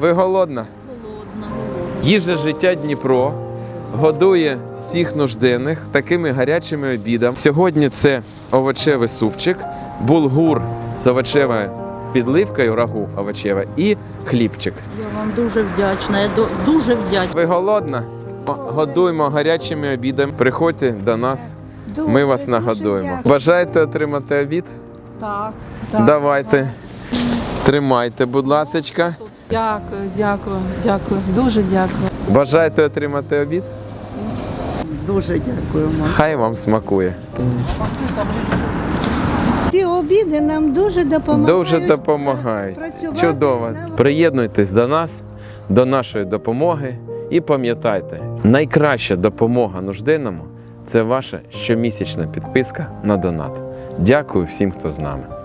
Ви голодна? Холодно. Їжа життя Дніпро годує всіх нужденних такими гарячими обідами. Сьогодні це овочевий супчик, булгур з овочевою підливкою, рагу овочеве і хлібчик. Я вам дуже вдячна. Я дуже вдячна. Ви голодна? Годуємо гарячими обідами. Приходьте до нас, ми вас нагодуємо. Бажаєте отримати обід? Так. Давайте. Тримайте, будь ласочка. Дякую, дякую, дякую. Дуже дякую. Бажаєте отримати обід? Дуже дякуємо. Хай вам смакує. Ці обіди нам дуже допомагають. Дуже допомагають. працювати Чудово. Приєднуйтесь до нас, до нашої допомоги. І пам'ятайте, найкраща допомога нужденному це ваша щомісячна підписка на донат. Дякую всім, хто з нами.